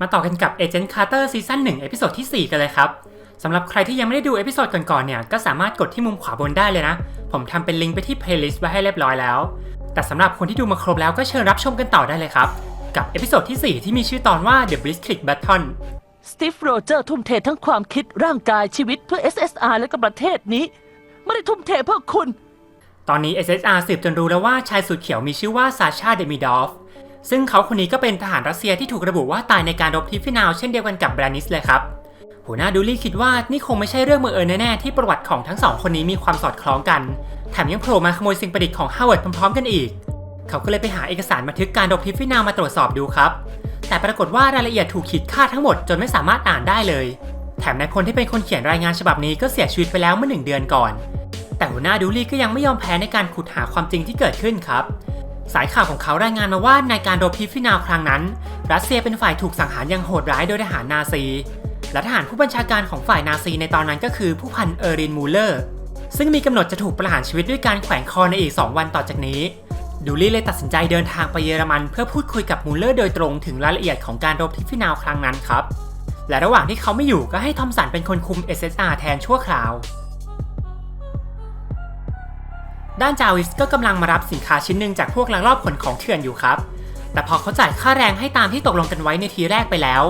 มาต่อกันกับ Agent Carter ซีซั่น1เอพิโซดที่ 4 กันเลยครับสำหรับใครที่ยังไม่ได้ดูเอพิโซดก่อนๆเนี่ย ก็สามารถกดที่มุมขวาบนได้เลยนะ ผมทำเป็นลิงก์ไปที่ playlist ไว้ให้เรียบร้อยแล้ว แต่สำหรับคนที่ดูมาครบแล้วก็เชิญรับชมกันต่อได้เลยครับ กับเอพิโซดที่ 4 ที่มีชื่อตอนว่า The Blitzkrieg Battle สตีฟโรเจอร์ทุ่มเททั้งความคิดร่างกายชีวิตเพื่อ SSR และก็ประเทศนี้ ไม่ได้ทุ่มเทเพื่อคุณ ตอนนี้ SSR สืบจนรู้แล้วว่าชายสูทเขียวมีชื่อว่าซาชาเดมิดอฟ ซึ่งเขาคนนี้ก็เป็นทหารรัสเซียที่ถูกระบุว่าตายในการรบที่ฟินาวเช่นเดียวกันกับแบรนิสเลยครับหัวหน้าดูลี่คิดว่านี่คงไม่ใช่เรื่องบังเอิญแน่ๆที่ประวัติของทั้งสองคนนี้มีความสอดคล้องกัน แถมยังโผล่มาขโมยสิ่งประดิษฐ์ของฮาวเวิร์ดพร้อมๆกันอีก เขาก็เลยไปหาเอกสารบันทึกการรบที่ฟินาวมาตรวจสอบดูครับ แต่ปรากฏว่ารายละเอียดถูกขีดค่าทั้งหมดจนไม่สามารถอ่านได้เลย แถมนายพลที่เป็นคนเขียนรายงานฉบับนี้ก็เสียชีวิตไปแล้วเมื่อหนึ่งเดือนก่อน แต่หัวหน้าดูลี่ก็ยังไม่ยอมแพ้ในการขุดหาความจริงที่เกิดขึ้นครับ สายข่าวของเขารายงานมาว่าในการรบพิฟินาวครั้งนั้น รัสเซียเป็นฝ่ายถูกสังหารอย่างโหดร้ายโดยทหารนาซี และทหารผู้บัญชาการของฝ่ายนาซีในตอนนั้นก็คือผู้พันเออรินมูเลอร์ ซึ่งมีกำหนดจะถูกประหารชีวิตด้วยการแขวนคอในอีก 2 วันต่อจากนี้ ดูลี่เลยตัดสินใจเดินทางไปเยอรมันเพื่อพูดคุยกับมูเลอร์โดยตรงถึงรายละเอียดของการรบที่ฟินาวครั้งนั้นครับ และระหว่างที่เขาไม่อยู่ก็ให้ทอมสันเป็นคนคุม SSR แทนชั่วคราว ด้านจาวิสก็กำลังมารับสินค้าชิ้นหนึ่งจากพวกลักลอบขนของเถื่อนอยู่ครับ แต่พอเขาจ่ายค่าแรงให้ตามที่ตกลงกันไว้ในทีแรกไปแล้ว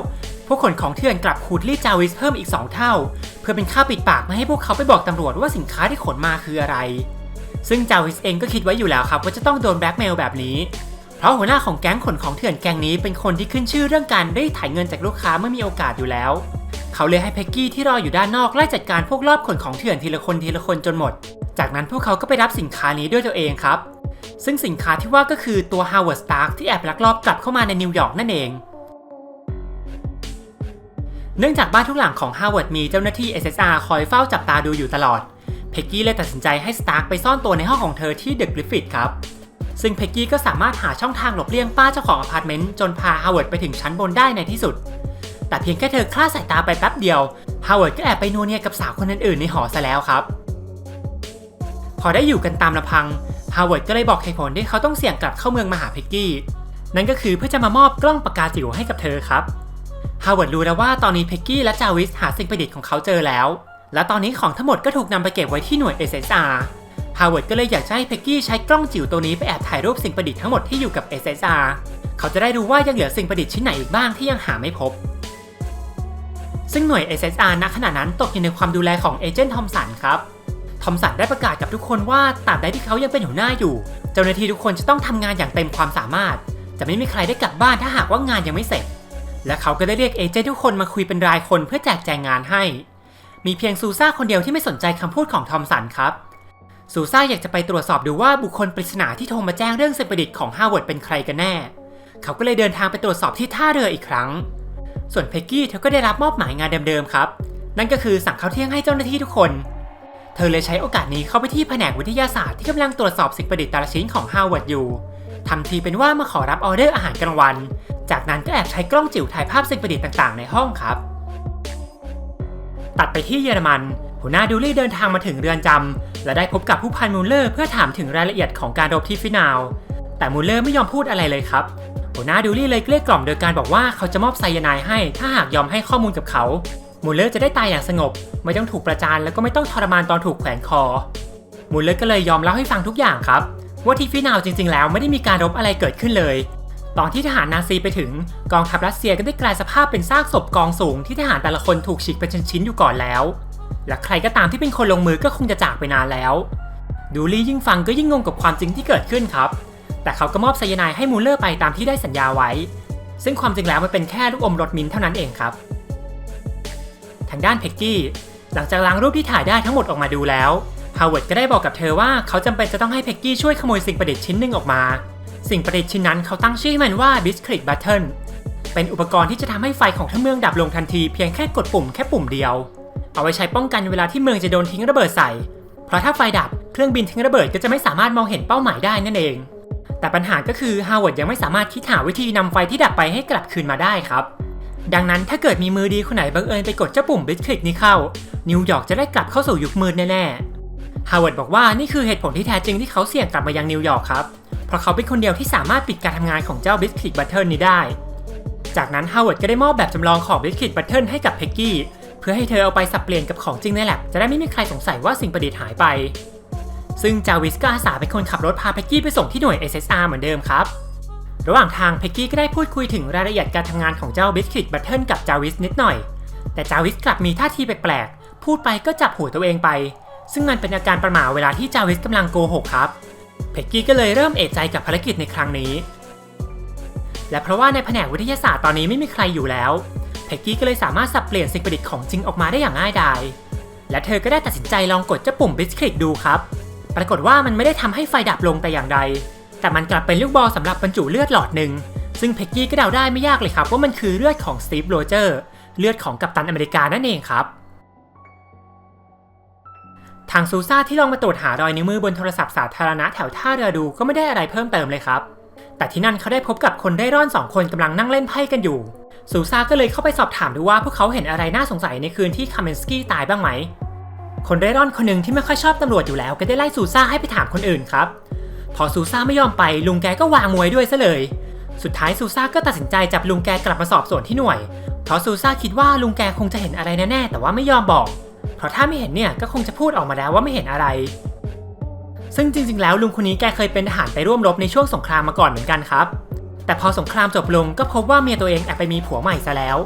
พวกขนของเถื่อนกลับขูดรีดจาวิสเพิ่มอีก 2 เท่า เพื่อเป็นค่าปิดปากไม่ให้พวกเขาไปบอกตำรวจว่าสินค้าที่ขนมาคืออะไร ซึ่งจาวิสเองก็คิดไว้อยู่แล้วครับว่าจะต้องโดนแบล็กเมลแบบนี้ เพราะหัวหน้าของแก๊งขนของเถื่อนแก๊งนี้เป็นคนที่ขึ้นชื่อเรื่องการรีดไถ่ายเงินจากลูกค้าเมื่อมีโอกาสอยู่แล้ว เขาเลยให้เพ็กกี้ที่รออยู่ด้านนอกไล่จัดการพวกรอบขนของเถื่อนทีละคนทีละคนจนหมด จากนั้นพวกเขาก็ไปรับสินค้านี้ด้วยตัวเองครับ ซึ่งสินค้าที่ว่าก็คือตัว Howard Stark ที่แอบลักลอบกลับเข้ามาในนิวยอร์กนั่นเอง เนื่องจากบ้านทุกหลังของ Howard มีเจ้าหน้าที่ SSR คอยเฝ้าจับตาดูอยู่ตลอด เพ็กกี้เลยตัดสินใจให้ Stark ไปซ่อนตัวในห้องของเธอที่เดอะกริฟฟิธครับ ซึ่งเพ็กกี้ก็สามารถหาช่องทางหลบเลี่ยงป้าเจ้าของอพาร์ตเมนต์จนพา Howard ไปถึงชั้นบนได้ในที่สุด แต่เพียงแค่เธอคลาดสายตาไปแป๊บเดียวฮาวเวิร์ดก็แอบไปนัวเนียกับสาวคนอื่นๆในหอซะแล้วครับ พอได้อยู่กันตามลำพัง ฮาวเวิร์ดก็เลยบอกเหตุผลที่เขาต้องเสี่ยงกลับเข้าเมืองมาหาเพ็กกี้ นั่นก็คือเพื่อจะมามอบกล้องปากกาจิ๋วให้กับเธอครับ ฮาวเวิร์ดรู้แล้วว่าตอนนี้เพ็กกี้และจาวิสหาสิ่งประดิษฐ์ของเขาเจอแล้ว และตอนนี้ของทั้งหมดก็ถูกนำไปเก็บไว้ที่หน่วย SSR ฮาวเวิร์ดก็เลยอยากจะให้เพ็กกี้ใช้กล้องจิ๋วตัวนี้ไปแอบถ่ายรูปสิ่งประดิษฐ์ทั้งหมดที่อยู่กับ SSR เขาจะได้รู้ว่ายังเหลือสิ่งประดิษฐ์ชิ้นไหนอีกบ้างที่ยังหาไม่พบ ซึ่งหน่วย SSR ณขณะนั้นตกอยู่ในความดูแลของเอเจนต์ทอมสันครับ ทอมสันได้ประกาศกับทุกคนว่าตราบใดที่เขายังเป็นหัวหน้าอยู่ เจ้าหน้าที่ทุกคนจะต้องทำงานอย่างเต็มความสามารถ จะไม่มีใครได้กลับบ้านถ้าหากว่างานยังไม่เสร็จ และเขาก็ได้เรียกเอเจนต์ทุกคนมาคุยเป็นรายคนเพื่อแจกแจงงานให้ มีเพียงซูซ่าคนเดียวที่ไม่สนใจคำพูดของทอมสันครับ ซูซ่าอยากจะไปตรวจสอบดูว่าบุคคลปริศนาที่โทรมาแจ้งเรื่องสิ่งประดิษฐ์ของฮาวเวิร์ดเป็นใครกันแน่ เขาก็เลยเดินทางไปตรวจสอบที่ท่าเรืออีกครั้ง ส่วนเพ็กกี้เธอก็ได้รับมอบหมายงานเดิมๆครับ นั่นก็คือสั่งข้าวเที่ยงให้เจ้าหน้าที่ทุกคน ธอเลยใช้โอกาสนี้เข้าไปที่แผนกวิทยาศาสตร์ที่กำลังตรวจสอบสิ่งประดิษฐ์แต่ละชิ้นของฮาวเวิร์ดอยู่ทำทีเป็นว่ามาขอรับออเดอร์อาหารกลางวัน จากนั้นก็แอบใช้กล้องจิ๋วถ่ายภาพสิ่งประดิษฐ์ต่างๆ ในห้องครับ ตัดไปที่เยอรมัน หัวหน้าดูลี่เดินทางมาถึงเรือนจำและได้พบกับผู้พันมูลเลอร์เพื่อถามถึงรายละเอียดของการรบที่ฟินาวแต่มูลเลอร์ไม่ยอมพูดอะไรเลยครับ หัวหน้าดูลี่เลยเกลี้ยกล่อมโดยการบอกว่าเขาจะมอบไซยาไนด์ให้ ถ้าหากยอมให้ข้อมูลกับเขา มูลเลอร์จะได้ตายอย่างสงบ ไม่ต้องถูกประจานแล้วก็ไม่ต้องทรมานตอนถูกแขวนคอ มูลเลอร์ก็เลยยอมเล่าให้ฟังทุกอย่างครับ ว่าที่ฟินาวจริงๆ แล้วไม่ได้มีการรบอะไรเกิดขึ้นเลย ตอนที่ทหารนาซีไปถึง กองทัพรัสเซียก็ได้กลายสภาพเป็นซากศพกองสูงที่ทหารแต่ละคนถูกฉีกเป็นชิ้นๆอยู่ก่อนแล้ว และใครก็ตามที่เป็นคนลงมือก็คงจะจากไปนานแล้ว ดูลี่ยิ่งฟังก็ยิ่งงงกับความจริงที่เกิดขึ้นครับ แต่เขาก็มอบไซยาไนให้มูลเลอร์ไปตามที่ได้สัญญาไว้ ซึ่งความจริงแล้วมันเป็นแค่ลูกอมรสมินเท่านั้นเองครับ ทางด้านเพ็กกี้หลังจากล้างรูปที่ถ่ายได้ทั้งหมดออกมาดูแล้วฮาวเวิร์ดก็ได้บอกกับเธอว่าเขาจำเป็นจะต้องให้เพ็กกี้ช่วยขโมยสิ่งประดิษฐ์ชิ้นหนึ่งออกมา สิ่งประดิษฐ์ชิ้นนั้นเขาตั้งชื่อให้มันว่า b i s c r i t Button เป็นอุปกรณ์ที่จะทำให้ไฟของทั้งเมืองดับลงทันทีเพียงแค่กดปุ่มแค่ปุ่มเดียว เอาไว้ใช้ป้องกันเวลาที่เมืองจะโดนทิ้งระเบิดใส่ เพราะถ้าไฟดับเครื่องบินทิ้งระเบิดก็จะไม่สามารถมองเห็นเป้าหมายได้นั่นเอง แต่ปัญหาก็คือฮาวเวิร์ดยังไม่สามารถคิดหาวิธีนำไฟที่ดับไปให้กลับคืนมาได้ครับ ดังนั้นถ้าเกิดมีมือดีคนไหนบังเอิญไปกดเจ้าปุ่มบิสคลิกนี้เข้า นิวยอร์กจะได้กลับเข้าสู่ยุคมืดแน่ๆฮาวเวิร์ดบอกว่านี่คือเหตุผลที่แท้จริงที่เขาเสี่ยงกลับมายังนิวยอร์กครับ เพราะเขาเป็นคนเดียวที่สามารถปิดการทำงานของเจ้าบิสคลิกบัตเทิลนี้ได้ จากนั้นฮาวเวิร์ดก็ได้มอบแบบจำลองของบิสคลิตบัตเทิลให้กับเพ็กกี้เพื่อให้เธอเอาไปสับเปลี่ยนกับของจริงในแลบจะได้ไม่มีใครสงสัยว่าสิ่งประดิษฐ์หายไป ซึ่งจาวิสก็อาสาเป็นคนขับรถพาเพ็กกี้ไปส่งที่หน่วย SSR เหมือนเดิมครับ ระหว่างทางเพ็กกี้ก็ได้พูดคุยถึงรายละเอียดการทำงานของเจ้าบิสคิตบัตเทิลกับจาวิสนิดหน่อย แต่จาวิสกลับมีท่าทีแปลกๆ พูดไปก็จับหัวตัวเองไป ซึ่งมันเป็นอาการประหม่าเวลาที่จาวิสกำลังโกหกครับ เพ็กกี้ก็เลยเริ่มเอะใจกับภารกิจในครั้งนี้ และเพราะว่าในแผนกวิทยาศาสตร์ตอนนี้ไม่มีใครอยู่แล้ว เพ็กกี้ก็เลยสามารถสับเปลี่ยนสิ่งประดิษฐ์ของจริงออกมาได้อย่างง่ายดาย และเธอก็ได้ตัดสินใจลองกดเจ้าปุ่มบิสคลิกดูครับ ปรากฏว่ามันไม่ได้ทำให้ไฟดับลงแต่อย่างใด แต่มันกลับเป็นลูกบอลสำหรับบรรจุเลือดหลอดหนึ่ง ซึ่งเพ็กกี้ก็เดาได้ไม่ยากเลยครับว่ามันคือเลือดของสตีฟโรเจอร์เลือดของกัปตันอเมริกานั่นเองครับ ทางซูซ่าที่ลองมาตรวจหารอยนิ้วมือบนโทรศัพท์สาธารณะแถวท่าเรือดูก็ไม่ได้อะไรเพิ่มเติมเลยครับ แต่ที่นั่นเขาได้พบกับคนเร่ร่อนสองคนกำลังนั่งเล่นไพ่กันอยู่ ซูซ่าก็เลยเข้าไปสอบถามดูว่าพวกเขาเห็นอะไรน่าสงสัยในคืนที่คาเมนสกี้ตายบ้างไหม คนเร่ร่อนคนหนึ่งที่ไม่ค่อยชอบตำรวจอยู่แล้วก็ได้ไล่ซูซ่าให้ไปถามคนอื่นครับ พอซูซ่าไม่ยอมไปลุงแกก็วางมวยด้วยซะเลย สุดท้ายซูซ่าก็ตัดสินใจจับลุงแกกลับมาสอบสวนที่หน่วย เพราะซูซ่าคิดว่าลุงแกคงจะเห็นอะไรแน่ๆแต่ว่าไม่ยอมบอก เพราะถ้าไม่เห็นเนี่ยก็คงจะพูดออกมาแล้วว่าไม่เห็นอะไร ซึ่งจริง ๆ แล้วลุงคนนี้แกเคยเป็นทหารไปร่วมรบในช่วงสงครามมาก่อนเหมือนกันครับ แต่พอสงครามจบลงก็พบว่าเมียตัวเองแอบไปมีผัวใหม่ซะแล้ว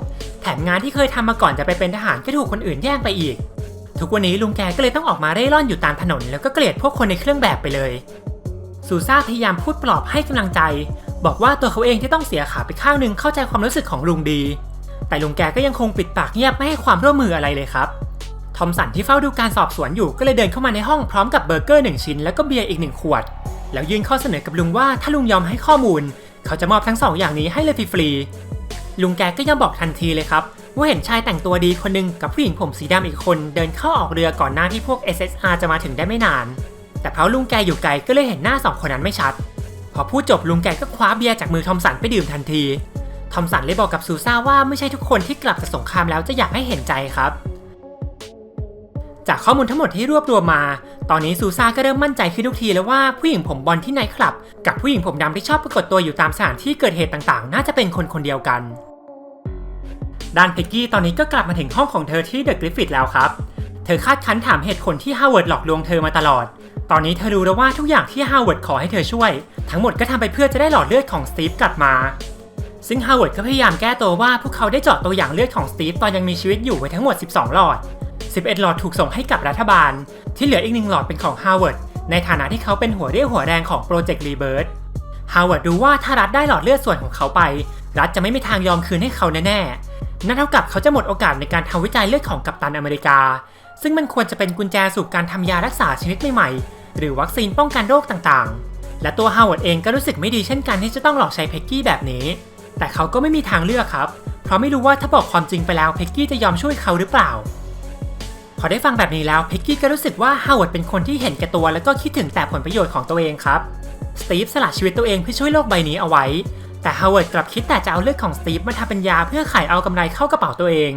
แถมงานที่เคยทำมาก่อนจะไปเป็นทหารก็ถูกคนอื่นแย่งไปอีก ทุกวันนี้ลุงแกก็เลยต้องออกมาเร่ร่อนอยู่ตามถนน แล้วก็เกลียดพวกคนในเครื่องแบบไปเลย ซูซ่าพยายามพูดปลอบให้กำลังใจ บอกว่าตัวเขาเองที่ต้องเสียขาไปข้างหนึ่งเข้าใจความรู้สึกของลุงดี แต่ลุงแกก็ยังคงปิดปากเงียบไม่ให้ความร่วมมืออะไรเลยครับทอมสันที่เฝ้าดูการสอบสวนอยู่ก็เลยเดินเข้ามาในห้องพร้อมกับเบอร์เกอร์หนึ่งชิ้นแล้วก็เบียร์อีกหนึ่งขวด แล้วยื่นข้อเสนอกับลุงว่าถ้าลุงยอมให้ข้อมูล เขาจะมอบทั้งสองอย่างนี้ให้เลยฟรีๆลุงแกก็ยอมบอกทันทีเลยครับ ว่าเห็นชายแต่งตัวดีคนหนึ่งกับผู้หญิงผมสีดำอีกคน เดินเข้าออกเรือก่อนหน้าที่พวก SSR จะมาถึงได้ไม่นาน แต่เพราะลุงแกอยู่ไกลก็เลยเห็นหน้าสองคนนั้นไม่ชัด พอพูดจบลุงแกก็คว้าเบียร์จากมือทอมสันไปดื่มทันที ทอมสันเลยบอกกับซูซ่าว่าไม่ใช่ทุกคนที่กลับจากสงครามแล้วจะอยากให้เห็นใจครับ จากข้อมูลทั้งหมดที่รวบรวมมา ตอนนี้ซูซ่าก็เริ่มมั่นใจขึ้นทุกทีแล้วว่าผู้หญิงผมบอลที่ไนท์คลับ กับผู้หญิงผมดำที่ชอบปรากฏตัวอยู่ตามสถานที่เกิดเหตุต่างๆ น่าจะเป็นคนคนเดียวกันด้านพิกกี้ตอนนี้ก็กลับมาถึงห้องของเธอที่เดอะกริฟฟิตแล้วครับ เธอคาดคั้นถามเหตุผลที่ฮาวเวิร์ดหลอกลวงเธอมาตลอด ตอนนี้เธอรู้แล้วว่าทุกอย่างที่ฮาวเวิร์ดขอให้เธอช่วย ทั้งหมดก็ทำไปเพื่อจะได้หลอดเลือดของสตีฟกลับมา ซึ่งฮาวเวิร์ดก็พยายามแก้ตัวว่าพวกเขาได้เจาะตัวอย่างเลือดของสตีฟตอนยังมีชีวิตอยู่ไว้ทั้งหมด 12 หลอด 11 หลอดถูกส่งให้กับรัฐบาล ที่เหลืออีกหนึ่งหลอดเป็นของฮาวเวิร์ดในฐานะที่เขาเป็นหัวเรี่ยวหัวแรงของโปรเจกต์รีเบิร์ดฮาวเวิร์ดรู้ว่าถ้ารัฐได้หลอดเลือดส่วนของเขาไป รัฐจะไม่มีทางยอมคืนให้เขาแน่ๆนั่นเท่ากับเขาจะหมดโอกาสในการทำวิจัยเลือดของกัปตันอเมริกา ซึ่งมันควรจะเป็นกุญแจสู่การทำยารักษาชนิดใหม่ๆ หรือวัคซีนป้องกันโรคต่างๆ และตัวฮาวเวิร์ดเองก็รู้สึกไม่ดีเช่นกันที่จะต้องหลอกใช้เพ็กกี้แบบนี้ แต่เขาก็ไม่มีทางเลือกครับ เพราะไม่รู้ว่าถ้าบอกความจริงไปแล้วเพ็กกี้จะยอมช่วยเขาหรือเปล่า พอได้ฟังแบบนี้แล้วเพ็กกี้ก็รู้สึกว่าฮาวเวิร์ดเป็นคนที่เห็นแก่ตัวแล้วก็คิดถึงแต่ผลประโยชน์ของตัวเองครับ สตีฟสละชีวิตตัวเองเพื่อช่วยโลกใบนี้เอาไว้ แต่ฮาวเวิร์ดกลับคิดแต่จะเอาเลือดของสตีฟมาทำเป็นยาเพื่อขายเอากำไรเข้ากระเป๋าตัวเอง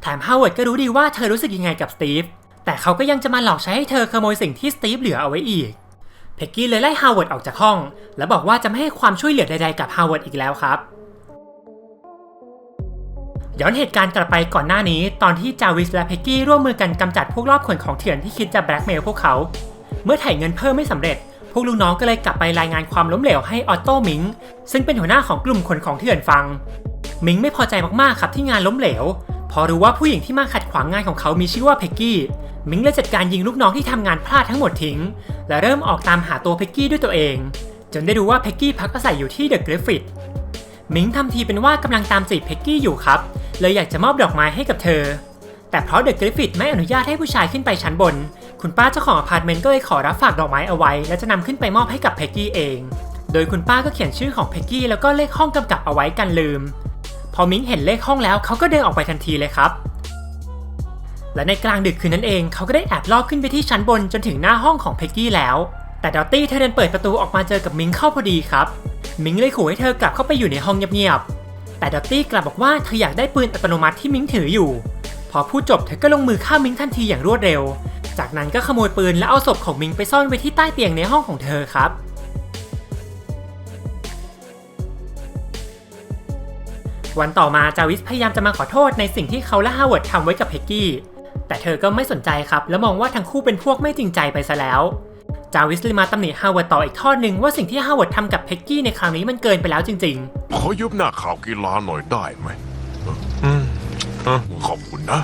แถมฮาวเวิร์ดก็รู้ดีว่าเธอรู้สึกยังไงกับสตีฟ แต่เขาก็ยังจะมาหลอกใช้ให้เธอขโมยสิ่งที่สตีฟเหลือเอาไว้อีก เพ็กกี้เลยไล่ฮาวเวิร์ดออกจากห้อง และบอกว่าจะไม่ให้ความช่วยเหลือใดๆกับฮาวเวิร์ดอีกแล้วครับ ย้อนเหตุการณ์กลับไปก่อนหน้านี้ ตอนที่จาวิสและเพ็กกี้ร่วมมือกันกำจัดพวกรอบขนของเถื่อนที่คิดจะแบล็กเมลพวกเขา เมื่อถ่ายเงินเพิ่มไม่สำเร็จ พวกลูกน้องก็เลยกลับไปรายงานความล้มเหลวให้ออตโต้มิงซึ่งเป็นหัวหน้าของกลุ่มขนของเถื่อนฟังมิงไม่พอใจมากๆครับที่งานล้มเหลว พอรู้ว่าผู้หญิงที่มาขัดขวางงานของเขามีชื่อว่าเพ็กกี้มิงเลยจัดการยิงลูกน้องที่ทำงานพลาดทั้งหมดทิ้ง และเริ่มออกตามหาตัวเพ็กกี้ด้วยตัวเอง จนได้รู้ว่าเพ็กกี้พักอาศัยอยู่ที่เดอะกริฟฟิตมิงทำทีเป็นว่ากำลังตามจีบเพ็กกี้อยู่ครับเลยอยากจะมอบดอกไม้ให้กับเธอ แต่เพราะเดอะกริฟฟิตไม่อนุญาตให้ผู้ชายขึ้นไปชั้นบน คุณป้าเจ้าของอพาร์ตเมนต์ก็เลยขอรับฝากดอกไม้เอาไว้ และจะนำขึ้นไปมอบให้กับเพ็กกี้เอง โดยคุณป้าก็เขียนชื่อของเพ็กกี้แล้วก็เลขห้องกำกับเอาไว้กันลืม พอมิงเห็นเลขห้องแล้วเขาก็เดินออกไปทันทีเลยครับ และในกลางดึกคืนนั้นเองเขาก็ได้แอบลอบขึ้นไปที่ชั้นบนจนถึงหน้าห้องของเพ็กกี้แล้ว แต่ดอตตี้เธอเดินเปิดประตูออกมาเจอกับมิงเข้าพอดีครับ มิงเลยขู่ให้เธอกลับเข้าไปอยู่ในห้องเงียบๆ แต่ดอตตี้กลับบอกว่าเธออยากได้ปืนอัตโนมัติที่มิงถืออยู่ พอพูดจบเธอก็ลงมือฆ่ามิงทันทีอย่างรวดเร็ว จากนั้นก็ขโมยปืนและเอาศพของมิงไปซ่อนไว้ที่ใต้เตียงในห้องของเธอครับ วันต่อมาจาวิสพยายามจะมาขอโทษในสิ่งที่เขาและฮาวเวิร์ดทำไว้กับเพกกี้ แต่เธอก็ไม่สนใจครับ และมองว่าทั้งคู่เป็นพวกไม่จริงใจไปซะแล้ว จาวิสเลยมาตำหนิฮาวเวิร์ดต่ออีกทอดหนึ่งว่าสิ่งที่ฮาวเวิร์ดทำกับเพกกี้ในครั้งนี้มันเกินไปแล้วจริงๆขอยุบหน้าข่าวกีฬาหน่อยได้ไหมอืมอะขอบคุณนะ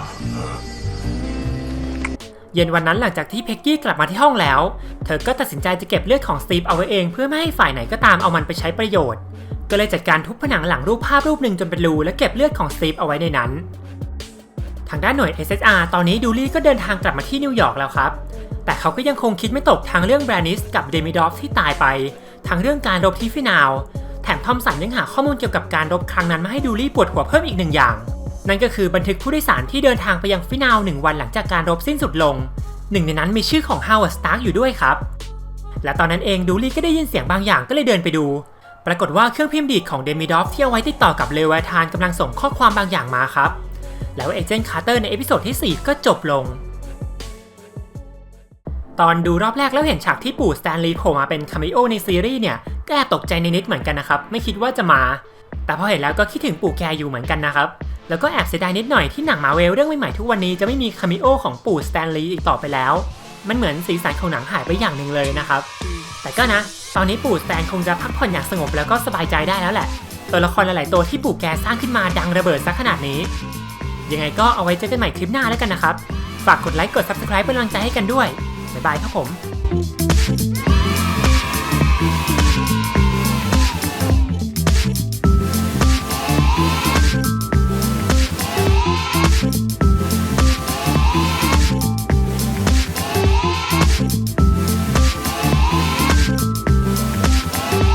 เย็นวันนั้นหลังจากที่เพกกี้กลับมาที่ห้องแล้ว เธอก็ตัดสินใจจะเก็บเลือดของสตีฟเอาไว้เองเพื่อไม่ให้ฝ่ายไหนก็ตามเอามันไปใช้ประโยชน์ ก็เลยจัดการทุบผนังหลังรูปภาพรูปหนึ่งจนเป็นรูและเก็บเลือดของสตีฟเอาไว้ในนั้น ทางด้านหน่วย SSR ตอนนี้ดูลี่ก็เดินทางกลับมาที่นิวยอร์กแล้วครับ แต่เขาก็ยังคงคิดไม่ตกทางเรื่องแบรนิสกับเดมิดอฟที่ตายไป ทางเรื่องการรบที่ฟินาว แถมทอมสันยังหาข้อมูลเกี่ยวกับการรบครั้งนั้นมาให้ดูลี่ปวดหัวเพิ่มอีกหนึ่งอย่าง นั่นก็คือบันทึกผู้โดยสารที่เดินทางไปยังฟินาวหนึ่งวันหลังจากการรบสิ้นสุดลง หนึ่งในนั้นมีชื่อของฮาวเวิร์ดสตาร์กอยู่ด้วยครับและตอนนั้นเองดูลี่ก็ได้ยินเสียงบางอย่างก็เลยเดินไปดู ปรากฏว่าเครื่องพิมพ์ดีดของเดมิดอฟที่เอาไว้ติดต่อกับเลวาทานกำลังส่งข้อความบางอย่างมาครับ แล้วเอเจนต์คาร์เตอร์ในเอพิโซดที่ 4 ก็จบลง ตอนดูรอบแรกแล้วเห็นฉากที่ปู่สแตนลีย์โผล่มาเป็นคาเมโอในซีรีส์เนี่ยก็แอบตกใจนิดเหมือนกันนะครับ ไม่คิดว่าจะมา แต่พอเห็นแล้วก็คิดถึงปู่แกอยู่เหมือนกันนะครับ แล้วก็แอบเสียดายนิดหน่อยที่หนังมาเวลเรื่องใหม่ๆทุกวันนี้จะไม่มีคาเมโอของปู่สแตนลีย์อีกต่อไปแล้ว มันเหมือนสีสันของหนังหายไปอย่างหนึ่งเลยนะครับ แต่ก็นะ ตอนนี้ปู่แซนคงจะพักผ่อนอย่างสงบแล้วก็สบายใจได้แล้วแหละ ตัวละครหลาย ๆ ตัวที่ปู่แกสร้างขึ้นมาดังระเบิดซะขนาดนี้ ยังไงก็เอาไว้เจอกันใหม่คลิปหน้าแล้วกันนะครับ ฝากกดไลค์กด subscribe เป็นกำลังใจให้กันด้วย บ๊ายบายครับผม